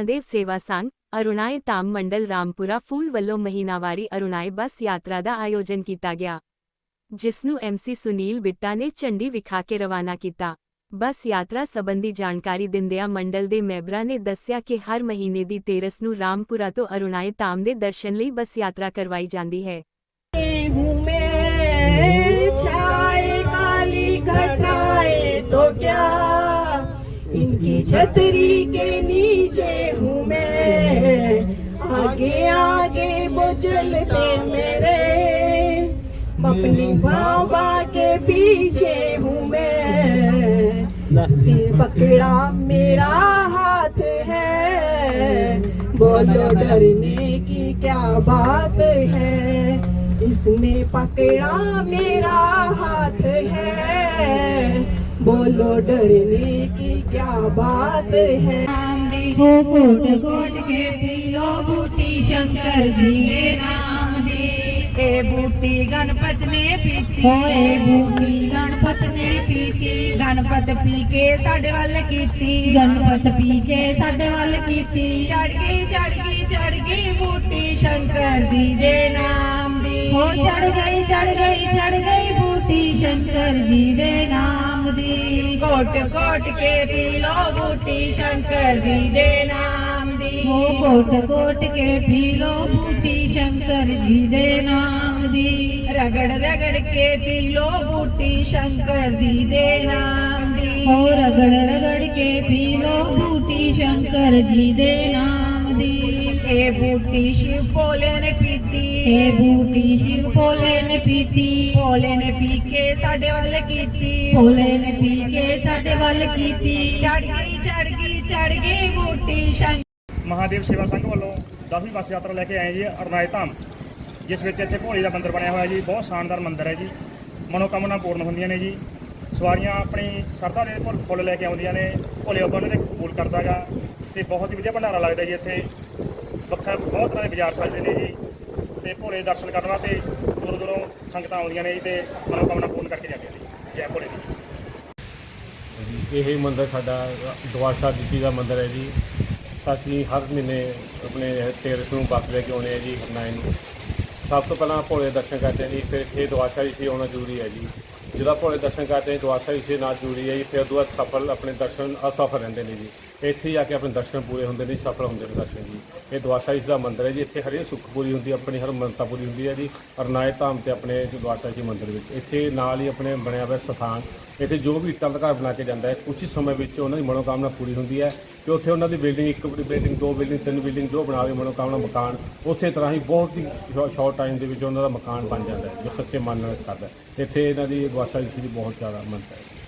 ਮਹਾਦੇਵ ਸੇਵਾ ਸੰਘ ਅਰੁਣਾਏ ਧਾਮ ਮੰਡਲ ਰਾਮਪੁਰਾ ਫੂਲ ਵੱਲੋਂ ਮਹੀਨਾਵਾਰੀ ਅਰੁਣਾਏ ਬੱਸ ਯਾਤਰਾ ਦਾ ਆਯੋਜਨ ਕੀਤਾ ਗਿਆ ਜਿਸ ਨੂੰ ਐਮਸੀ ਸੁਨੀਲ ਬਿੱਟਾ ਨੇ ਝੰਡੀ ਵਿਖਾ ਕੇ ਰਵਾਨਾ ਕੀਤਾ ਬੱਸ ਯਾਤਰਾ ਸੰਬੰਧੀ ਜਾਣਕਾਰੀ ਦਿੰਦਿਆਂ ਮੰਡਲ ਦੇ ਮੈਂਬਰਾਂ ਨੇ ਦੱਸਿਆ ਕਿ ਹਰ ਮਹੀਨੇ ਦੀ 13 ਨੂੰ ਰਾਮਪੁਰਾ ਤੋਂ ਅਰੁਣਾਏ ਧਾਮ ਦੇ ਦਰਸ਼ਨ ਲਈ ਬੱਸ ਯਾਤਰਾ ਕਰਵਾਈ ਜਾਂਦੀ ਹੈ हूँ मैं छाए काली घटाए तो क्या इनकी छतरी के नीचे चलते मेरे अपनी बाबा के पीछे हूँ मैं फिर पकड़ा मेरा हाथ है। बोलो डरने की क्या बात है? इसने पकड़ा मेरा हाथ है? बोलो डरने की क्या बात है? को कोट कोट के पीलो बूटी शंकर जी ने नाम दे। ए बूटी गणपत ने पीती। बूटी गणपत ने पीती। गणपत पी के साडे वाल कीती। गणपत पी के साडे वाल कीती। चढ़ गई चढ़ गई चढ़ गई बूटी शंकर जी दे नाम दी। हो चढ़ गई चढ़ गई चढ़ गई बूटी शंकर जी दे नाम ਦੀ ਕੋਟ ਕੋਟ ਕੇ ਪੀ ਲੋ ਬੂਟੀ ਸ਼ੰਕਰ ਜੀ ਦੇ ਨਾਮ ਦੀ। ਹੋ ਕੋਟ ਕੋਟ ਕੇ ਪੀ ਲੋ ਬੂਟੀ ਸ਼ੰਕਰ ਜੀ ਦੇ ਨਾਮ ਦੀ। ਰਗੜ ਰਗੜ ਕੇ ਪੀ ਲੋ ਬੂਟੀ ਸ਼ੰਕਰ ਜੀ ਦੇ ਨਾਮ ਦੀ। ਹੋ ਰਗੜ ਰਗੜ ਕੇ ਪੀ ਲੋ ਬੂਟੀ ਸ਼ੰਕਰ ਜੀ ਦੇ ਨਾਮ ਦੀ। ਇਹ ਬੂਟੀ ਸ਼ਿਵ ਭੋਲੇ ਨੇ ਪੀਤੀ। ਇਹ ਬੂਟੀ ਸ਼ਿਵ ਭੋਲੇ ਨੇ ਪੀਤੀ। ਭੋਲੇ ਨੇ ਪੀ ਕੇ ਸਾਡੇ ਵੱਲ ਕੀਤੀ। ਭੋਲੇ ਨੇ ਪੀ ਕੇ ਸਾਡੇ ਵੱਲ ਕੀਤੀ। ਚੜ ਗਈ ਚੜ ਗਈ ਚੜ ਗਈ ਬੂਟੀ ਸ਼ੰਕਰ ਮਹਾਦੇਵ ਸੇਵਾ ਸੰਘ ਵੱਲੋਂ 10ਵੀਂ ਬੱਸ ਯਾਤਰਾ ਲੈ ਕੇ ਆਏ ਜੀ ਅਰਨਾਏ ਧਾਮ ਜਿਸ ਵਿੱਚ ਇੱਥੇ ਭੋਲੇ ਦਾ ਮੰਦਿਰ ਬਣਿਆ ਹੋਇਆ ਜੀ ਬਹੁਤ ਸ਼ਾਨਦਾਰ ਮੰਦਿਰ ਹੈ ਜੀ। ਮਨੋਕਾਮਨਾ ਪੂਰਨ ਹੁੰਦੀਆਂ ਨੇ ਜੀ। ਸਵਾਰੀਆਂ ਆਪਣੀ ਸਰਦਾ ਦੇ ਫੁੱਲ ਫੁੱਲ ਲੈ ਕੇ ਆਉਂਦੀਆਂ ਨੇ ਭੋਲੇ ਬਾਬਾ ਨੇ ਕਬੂਲ ਕਰਦਾਗਾ ਤੇ ਬਹੁਤ ਹੀ ਵਧੀਆ ਭੰਡਾਰਾ ਲੱਗਦਾ ਜੀ ਇੱਥੇ। ਵੱਖਰਾ ਬਹੁਤ ਤਰ੍ਹਾਂ ਦੇ ਬਾਜ਼ਾਰ ਸਜਦੇ ਨੇ ਜੀ। ਤੇ ਭੋਲੇ ਦਰਸ਼ਨ ਕਰਨ ਵਾਸਤੇ ਦੂਰੋਂ ਦੂਰੋਂ ਸੰਗਤਾਂ ਆਉਂਦੀਆਂ ਨੇ ਜੀ ਤੇ ਮਨੋਕਾਮਨਾ ਪੂਰਨ ਕਰਕੇ ਜਾਂਦੀਆਂ ਨੇ ਜੈ ਭੋਲੇ ਦੀ। ਇਹ ਮੰਦਿਰ ਸਾਡਾ ਦਵਾਰਸ਼ਾ ਜੀ ਦਾ ਮੰਦਿਰ ਹੈ ਜੀ। ਅਸੀਂ ਹਰ ਮਹੀਨੇ ਆਪਣੇ ਤੇਰਸ ਨੂੰ ਬੱਸ ਲੈ ਕੇ ਆਉਣੇ ਹਾਂ ਜੀ ਹਰਨਾਇਨ ਨੂੰ। ਸਭ ਤੋਂ ਪਹਿਲਾਂ ਭੋਲੇ ਦੇ ਦਰਸ਼ਨ ਕਰਦੇ ਹਾਂ ਜੀ, ਫਿਰ ਇੱਥੇ ਦਵਾਰਸ਼ਾ ਜੀ ਆਉਣਾ ਜ਼ਰੂਰੀ ਹੈ ਜੀ। ਜਦੋਂ ਭੋਲੇ ਦਰਸ਼ਨ ਕਰਦੇ ਹਾਂ ਦਵਾਰਸ਼ਾ ਜੀ ਨਾਲ ਜੁੜੀ ਹੈ ਜੀ। ਫਿਰ ਉਦੋਂ ਬਾਅਦ ਸਫਲ ਆਪਣੇ ਦਰਸ਼ਨ ਅਸਫਲ ਰਹਿੰਦੇ ਨੇ ਜੀ। ਇੱਥੇ ਹੀ ਆ ਕੇ ਆਪਣੇ ਦਰਸ਼ਨ ਪੂਰੇ ਹੁੰਦੇ ਨੇ, ਸਫਲ ਹੁੰਦੇ ਨੇ ਦਰਸ਼ਨ ਜੀ। ਇਹ ਦਵਾਰਸ਼ਾ ਜੀ ਦਾ ਮੰਦਿਰ ਹੈ ਜੀ। ਇੱਥੇ ਹਰੇਕ ਸੁੱਖ ਪੂਰੀ ਹੁੰਦੀ ਹੈ ਆਪਣੀ ਹਰ ਮੰਨਤਾ ਪੂਰੀ ਹੁੰਦੀ ਹੈ ਜੀ। ਅਰਨਾਏ ਧਾਮ ਤੇ ਆਪਣੇ ਜੋ ਜੀ ਮੰਦਿਰ ਵਿੱਚ, ਇੱਥੇ ਨਾਲ ਹੀ ਆਪਣੇ ਬਣਿਆ ਹੋਇਆ ਸਥਾਨ। ਇੱਥੇ ਜੋ ਵੀ ਇੱਟਾਂ ਦਾ ਘਰ ਬਣਾ ਕੇ ਜਾਂਦਾ ਹੈ ਕੁਝ ਹੀ ਸਮੇਂ ਵਿੱਚ ਉਹਨਾਂ ਦੀ ਮਨੋਕਾਮਨਾ ਪੂਰੀ ਹੁੰਦੀ ਹੈ। ਕਿ ਉੱਥੇ ਉਹਨਾਂ ਦੀ ਬਿਲਡਿੰਗ, ਇੱਕ ਬਿਲਡਿੰਗ, ਦੋ ਬਿਲਡਿੰਗ, ਤਿੰਨ ਬਿਲਡਿੰਗ ਜੋ ਬਣਾਵੇ ਮਨੋਕਾਮਨਾ ਮਕਾਨ, ਉਸੇ ਤਰ੍ਹਾਂ ਹੀ ਬਹੁਤ ਹੀ ਸ਼ਾਰਟ ਟਾਈਮ ਦੇ ਵਿੱਚ ਉਹਨਾਂ ਦਾ ਮਕਾਨ ਬਣ ਜਾਂਦਾ ਹੈ, ਜੋ ਸੱਚੇ ਮਨ ਨਾਲ ਕਰਦਾ ਹੈ। ਇੱਥੇ ਇਹਨਾਂ ਦੀ ਵਾਸਾ ਜੀ ਦੀ ਬਹੁਤ ਜ਼ਿਆਦਾ ਮੰਨਤਾ ਹੈ